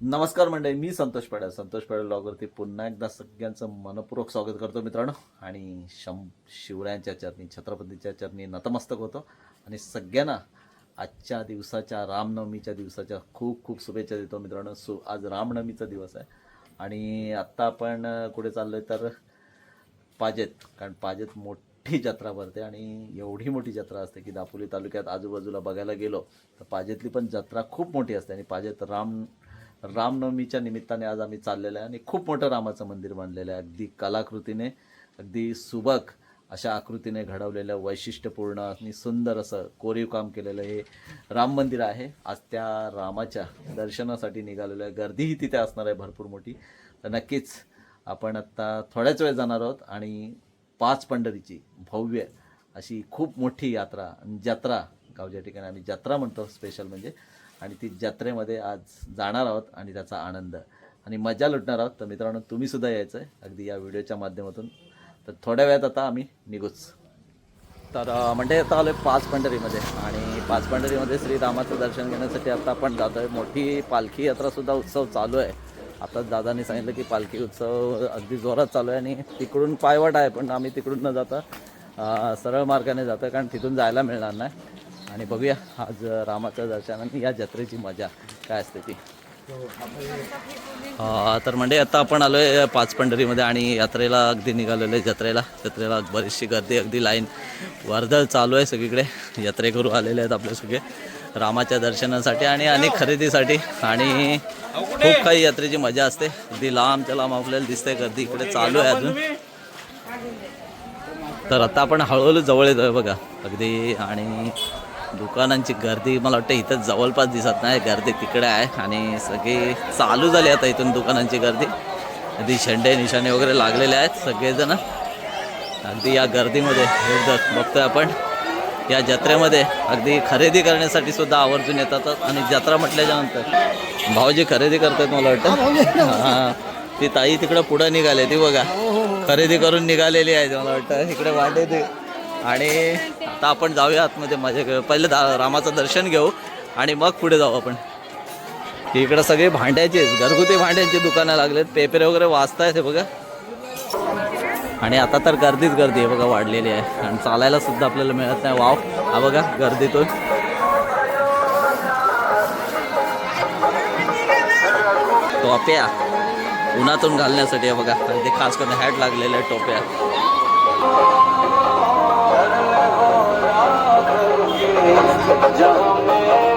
नमस्कार मंडळी मी संतोष पाड्या संतोष पाड्या ब्लॉगवरती पुन्हा एकदा सगळ्यांचं मनपूर्वक स्वागत करतो मित्रांनो. आणि शं शिवरायांच्या चरणी छत्रपतीच्या चरणी नतमस्तक होतो. आणि सगळ्यांना आजच्या दिवसाच्या रामनवमीच्या दिवसाच्या खूप खूप शुभेच्छा देतो मित्रांनो. सु आज रामनवमीचा दिवस आहे. आणि आत्ता आपण कुठे चाललो आहे तर पाजेत कारण पाजेत मोठी जत्रा भरते आणि एवढी मोठी जत्रा असते की दापोली तालुक्यात आजूबाजूला बघायला गेलो तर पाजेतली पण जत्रा खूप मोठी असते. आणि पाजेत राम रामनवमीच्या निमित्ताने आज आम्ही चाललेलो आहे आणि खूप मोठं रामाचं मंदिर बांधलेलं आहे. अगदी कलाकृतीने अगदी सुबक अशा आकृतीने घडवलेलं वैशिष्ट्यपूर्ण आणि सुंदर असं कोरीव काम केलेलं हे राम मंदिर आहे. आज त्या रामाच्या दर्शनासाठी निघालेलं आहे. गर्दीही तिथे असणार आहे भरपूर मोठी. तर नक्कीच आपण आत्ता थोड्याच वेळ जाणार आहोत आणि पाच पंढरीची भव्य अशी खूप मोठी यात्रा आणि जत्रा गावच्या ठिकाणी आम्ही जत्रा म्हणतो स्पेशल म्हणजे. आणि ती जत्रेमध्ये आज जाणार आहोत आणि त्याचा आनंद. आणि मजा लुटणार आहोत. तर मित्रांनो तुम्हीसुद्धा यायचं आहे अगदी या व्हिडिओच्या माध्यमातून. तर थोड्या वेळात आता आम्ही निघूच. तर म्हणजे आता आलो आहे पाच पंढरीमध्ये. आणि पाच पंढरीमध्ये श्रीरामाचं दर्शन घेण्यासाठी आता आपण जातो आहे मोठी पालखी यात्रासुद्धा उत्सव चालू आहे. आता दादांनी सांगितलं की पालखी उत्सव अगदी जोरात चालू आहे आणि तिकडून पायवाट आहे पण आम्ही तिकडून न जाता सरळ मार्गाने जातो आहे कारण तिथून जायला मिळणार नाही. आणि बघूया आज रामाचं दर्शन आणि या जत्रेची मजा काय असते ती. तर म्हणजे आता आपण आलो आहे पाच पंढरीमध्ये आणि यात्रेला अगदी निघालेलो आहे जत्रेला. जत्रेला बरीचशी गर्दी अगदी लाईन वर्दळ चालू आहे सगळीकडे. यात्रेकरू आलेले आहेत आपले सगळे रामाच्या दर्शनासाठी आणि अनेक खरेदीसाठी. आणि खूप काही यात्रेची मजा असते. अगदी लांबच्या लांब आपल्याला दिसते गर्दी. इकडे चालू आहे अजून. तर आता आपण हळूहळू जवळ येतोय बघा. अगदी आणि दुकानांची गर्दी मला वाटतं इथं जवळपास दिसत नाही. गर्दी तिकडे आहे आणि सगळी चालू झाली आता इथून दुकानांची गर्दी. अगदी झेंडे निशाणे वगैरे लागलेले आहेत सगळेजण. अगदी या गर्दीमध्ये एकदम बघतोय आपण. या जत्रेमध्ये अगदी खरेदी करण्यासाठी सुद्धा आवर्जून येतात आणि जत्रा म्हटल्याच्या नंतर. भाऊजी खरेदी करतात मला वाटतं. हां ती ताई तिकडं पुढं निघाले ती बघा. खरेदी करून निघालेली आहे मला वाटतं. इकडे वाटे ते आणि आता आपण जाऊया आतमध्ये मजा पहिले दा रामाचं दर्शन घेऊ आणि मग पुढे जाऊ आपण. इकडं सगळे भांड्याचे घरगुती भांड्यांची दुकानं लागलेत. पेपर वगैरे वाचतायत हे बघा. आणि आता तर गर्दीच गर्दी आहे बघा वाढलेली आहे. आणि चालायला सुद्धा आपल्याला मिळत नाही. वाव. हा बघा गर्दीतून. टोप्या. उन्हातून घालण्यासाठी बघा. आणि ते खास करून हॅट लागलेल्या टोप्या. आता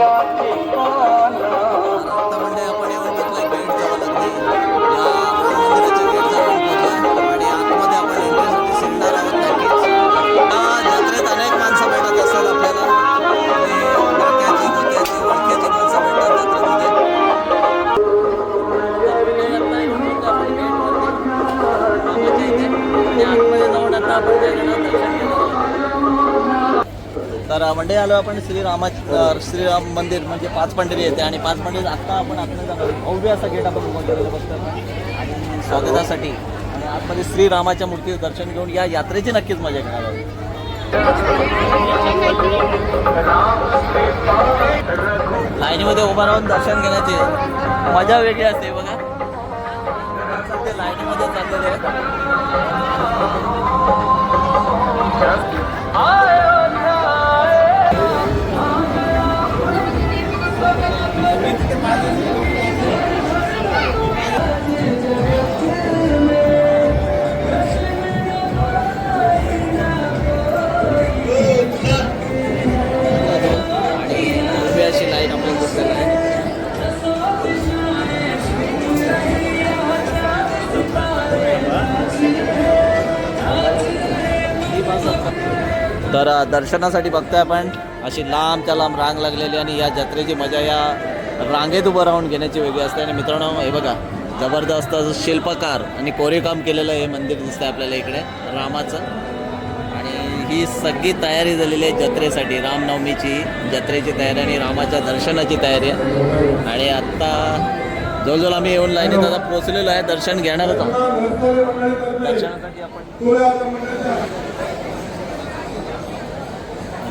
तर मंडळी आलो आपण श्रीरामा श्रीराम मंदिर म्हणजे पाच पंढरी येते. आणि पाच पंढरी आत्ता आपण आतमध्ये भव्य असा गेट आपण उभा केलेला बघतो आणि स्वागतासाठी. आणि आतमध्ये श्रीरामाच्या मूर्तीचं दर्शन घेऊन या यात्रेची नक्कीच मजा घेणार आहोत. लाईनीमध्ये उभा राहून दर्शन घेण्याची मजा वेगळी असते बघा. ते लाईनीमध्ये चाललेले आहे तर दर्शनासाठी बघतोय आपण. अशी लांबच्या लांब रांग लागलेली आणि या जत्रेची मजा या रांगेत उभं राहून घेण्याची वेगळी असते. आणि मित्रांनो हे बघा जबरदस्त असं शिल्पकार आणि कोरीवकाम केलेलं हे मंदिर दिसतंय आपल्याला इकडे रामाचं. आणि ही सगळी तयारी झालेली आहे जत्रेसाठी. रामनवमीची जत्रेची तयारी आणि रामाच्या दर्शनाची तयारी आहे. आणि आत्ता जवळजवळ आम्ही येऊन लाईनीत आता पोहोचलेलो आहे. दर्शन घेणारच आहोत दर्शनासाठी आपण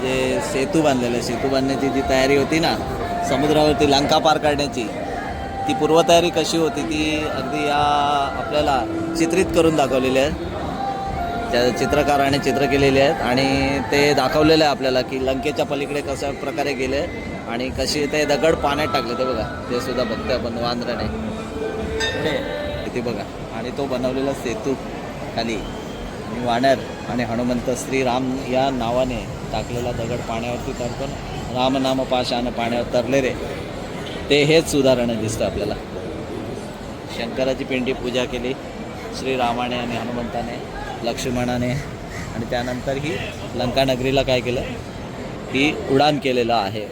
म्हणजे सेतू बांधलेला आहे सेतू बांधण्याची जी तयारी होती ना समुद्रावरती लंका पार काढण्याची ती पूर्वतयारी कशी होती ती अगदी या आपल्याला चित्रित करून दाखवलेली आहे. त्या चित्रकाराने चित्र केलेली आहेत आणि ते दाखवलेलं आहे आपल्याला की लंकेच्या पलीकडे कशा प्रकारे गेले आणि कशी ते दगड पाण्यात टाकले ते बघा. ते सुद्धा बघतोय आपण वांद्राने किती बघा. आणि तो बनवलेला सेतू खाली. आणि वानर आणि हनुमंत श्रीराम या नावाने टाकलेला दगड पाण्यावरती तरतो रामनाम पाशानं पाण्यावर तरले रे ते हेच सुधारणं दिसतं आपल्याला. शंकराची पिंडी पूजा केली श्रीरामाने आणि हनुमंताने लक्ष्मणाने आणि त्यानंतर ही लंकानगरीला काय केलं? ही उडान केलेलं आहे.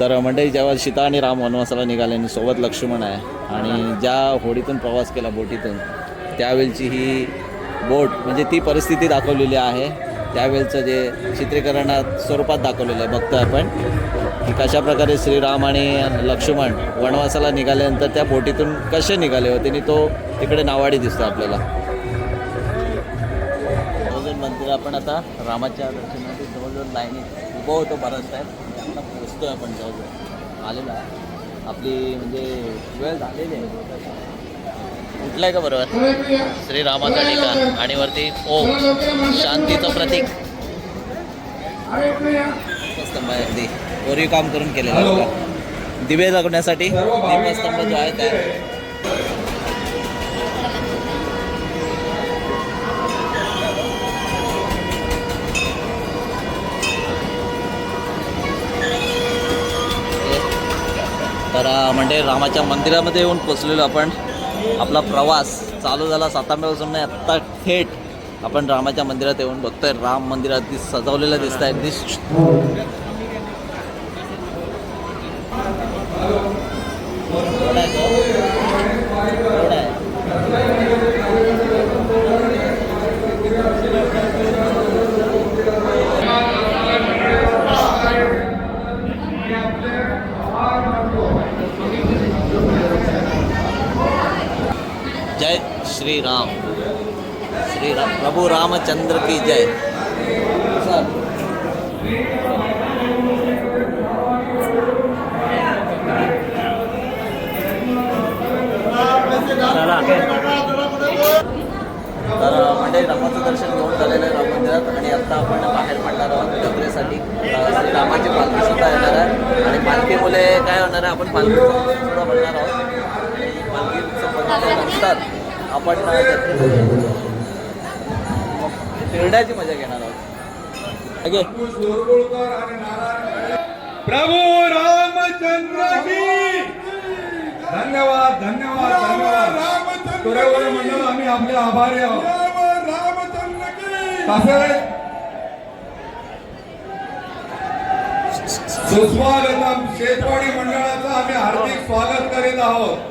तर मंडळी जेव्हा सीता आणि राम वनवासाला निघाले आणि सोबत लक्ष्मण आहे आणि ज्या होडीतून प्रवास केला बोटीतून त्यावेळची ही बोट म्हणजे ती परिस्थिती दाखवलेली आहे. त्यावेळचं जे चित्रीकरणात स्वरूपात दाखवलेलं आहे बघतो आपण. की कशा प्रकारे श्रीराम आणि लक्ष्मण वनवासाला निघाल्यानंतर त्या बोटीतून कसे निघाले होते आणि तो तिकडे नावाडी दिसतो आपल्याला. जवळजवळ मंदिर आपण आता रामाच्या दर्शनासाठी जवळजवळ लाईनीत उभं होतो बराच टाईम पोचतो आहे आपण जवळजवळ. आलेला आपली म्हणजे वेळ झालेली आहे. उठलाय का बरोबर? श्रीरामाचा ठिकाण आणि वरती ओम शांतीचं प्रतीक. स्तंभ आहे अगदी. कोरीव काम करून केलेलं आहे दिवे जगण्यासाठी दीपस्तंभ जो आहे त्या तर म्हणजे रामाच्या मंदिरामध्ये येऊन पोचलेलो आपण. आपला प्रवास चालू झाला साताऱ्यापासून नाही आत्ता थेट आपण रामाच्या मंदिरात येऊन बघतोय. राम मंदिरात दिस सजवलेलं दिसत आहे तो. एवढा आहे. श्रीराम। श्री राम श्री राम प्रभु रामचंद्र की जय। तर म्हणजे रामाचं दर्शन घेऊन झालेलं आहे राम मंदिरात आणि आता आपण बाहेर पडणार आहोत जत्रेसाठी. अ, श्री रामाची पालखी सुद्धा येणार आहे. आणि पालखीमुळे काय होणार आहे आपण पालखी सुद्धा म्हणणार आहोत. आणि पालखी उत्सव आपण फिरण्याची मजा घेणार आहोत. ओके. प्रभू रामचंद्र धन्यवाद धन्यवाद धन्यवाद. तुरेवर मंडळ आम्ही आपले आभारी आहोत. कसं सुस्वागतम शेतवाडी मंडळाचं आम्ही हार्दिक स्वागत करीत आहोत स्वागत स्वागत स्वागत स्वागत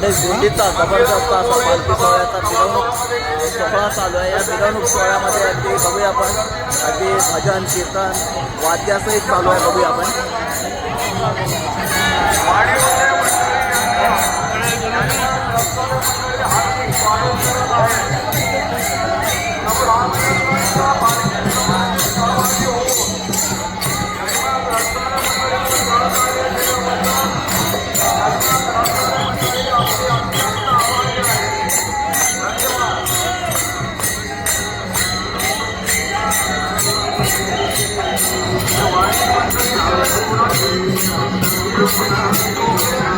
अनेक दिंडीचा जबरदस्त असा पालखी सोहळ्याचा मिरवणूक सोहळा चालू आहे. या मिरवणूक सोहळ्यामध्ये अगदी बघूया आपण. अगदी भजन कीर्तन वाद्यासहित चालू आहे बघूया आपण. Thank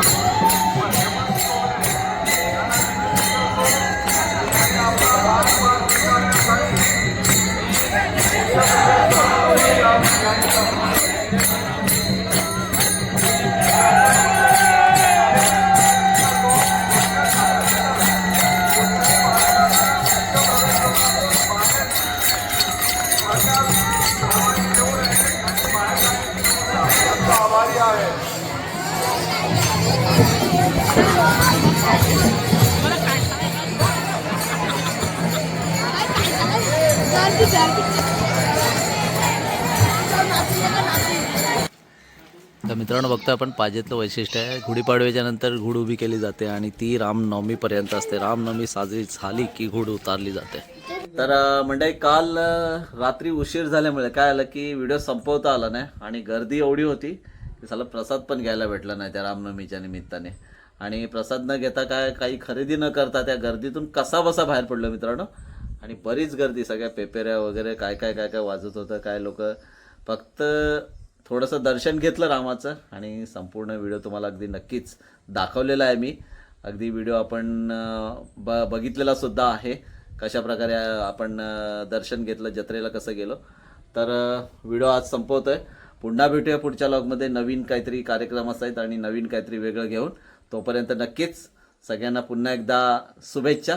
you. तर मित्रांनो बघतो आपण पाजेतलं वैशिष्ट्य आहे. गुढीपाडव्याच्या नंतर घुड उभी केली जाते आणि ती रामनवमीपर्यंत असते. रामनवमी साजरी झाली की घुड उतारली जाते. तर म्हणजे काल रात्री उशीर झाल्यामुळे काय आलं की व्हिडिओ संपवता आला नाही आणि गर्दी एवढी होती की साला प्रसाद पण घ्यायला भेटला नाही त्या रामनवमीच्या निमित्ताने. आणि प्रसाद न घेता काय काही खरेदी न करता त्या गर्दीतून कसा बसा बाहेर पडलो मित्रांनो? आणि बरीच गर्दी सगळ्या पेपेऱ्या वगैरे काय काय काय काय वाजत होतं काय लोक. फक्त थोडंसं दर्शन घेतलं रामाचं आणि संपूर्ण व्हिडिओ तुम्हाला अगदी नक्कीच दाखवलेला आहे मी. अगदी व्हिडिओ आपण ब बघितलेला सुद्धा आहे. कशा प्रकारे आपण दर्शन घेतलं जत्रेला कसं गेलो. तर व्हिडिओ आज संपवतो आहे पुन्हा भेटूया पुढच्या लॉगमध्ये नवीन काहीतरी कार्यक्रम असायत आणि नवीन काहीतरी वेगळं घेऊन. तोपर्यंत नक्कीच सगळ्यांना पुन्हा एकदा शुभेच्छा.